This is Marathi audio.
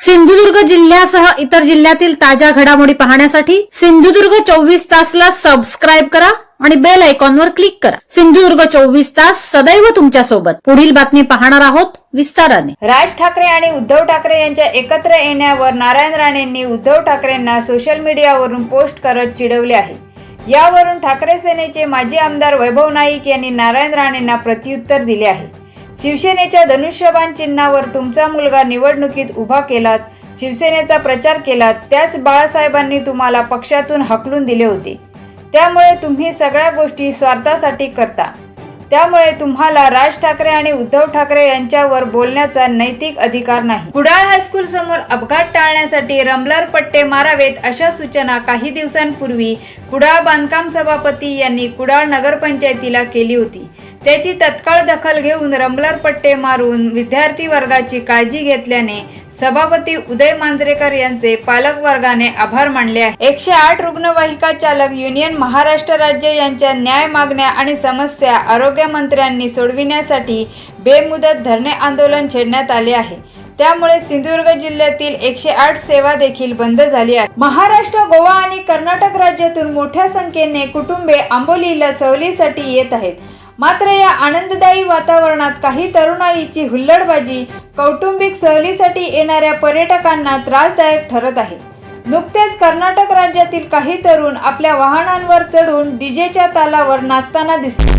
सिंधुदुर्ग जिल्ह्यासह इतर जिल्ह्यातील ताज्या घडामोडी पाहण्यासाठी सिंधुदुर्ग चोवीस तासला सबस्क्राईब करा आणि बेल आयकॉनवर क्लिक करा. सिंधुदुर्ग चोवीस तास सदैव तुमच्यासोबत पुढील बातमी पाहणार आहोत विस्ताराने. राज ठाकरे आणि उद्धव ठाकरे यांच्या एकत्र येण्यावर नारायण राणेंनी उद्धव ठाकरेंना सोशल मीडियावरून पोस्ट करत चिडवले आहे. यावरून ठाकरे सेनेचे माजी आमदार वैभव नाईक यांनी नारायण राणेंना प्रत्युत्तर दिले आहे. शिवसेनेच्या धनुष्यबाण चिन्हावर तुमचा मुलगा निवडणुकीत उभा केलात शिवसेनेचा प्रचार केलात त्याच बाळासाहेबांनी तुम्हाला पक्षातून हकलून दिले होते. त्यामुळे तुम्ही सगळ्या गोष्टी स्वार्थासाठी करता. त्यामुळे तुम्हाला राज ठाकरे आणि उद्धव ठाकरे यांच्यावर बोलण्याचा नैतिक अधिकार नाही. कुडाळ हायस्कूल समोर अपघात टाळण्यासाठी रमलर पट्टे मारावेत अशा सूचना काही दिवसांपूर्वी कुडाळ बांधकाम सभापती यांनी कुडाळ नगरपंचायतीला केली होती. त्याची तत्काळ दखल घेऊन रमलर पट्टे मारून विद्यार्थी वर्गाची काळजी घेतल्याने सभापती उदय मांजरेकर यांचे पालक वर्गाने आभार मानले आहे. एकशे आठ रुग्णवाहिका चालक युनियन महाराष्ट्र राज्य यांच्या न्याय मागण्या आणि समस्या आरोग्य मंत्र्यांनी सोडविण्यासाठी बेमुदत धरणे आंदोलन छेडण्यात आले आहे. त्यामुळे सिंधुदुर्ग जिल्ह्यातील एकशे आठ सेवा देखील बंद झाली आहे. महाराष्ट्र गोवा आणि कर्नाटक राज्यातून मोठ्या संख्येने कुटुंबे आंबोलीला सहलीसाठी येत आहेत. मात्र या आनंददायी वातावरणात काही तरुणाईची हुल्लडबाजी कौटुंबिक सहलीसाठी येणाऱ्या पर्यटकांना त्रासदायक ठरत आहे. नुकतेच कर्नाटक राज्यातील काही तरुण आपल्या वाहनांवर चढून डीजेच्या तालावर नाचताना दिसले.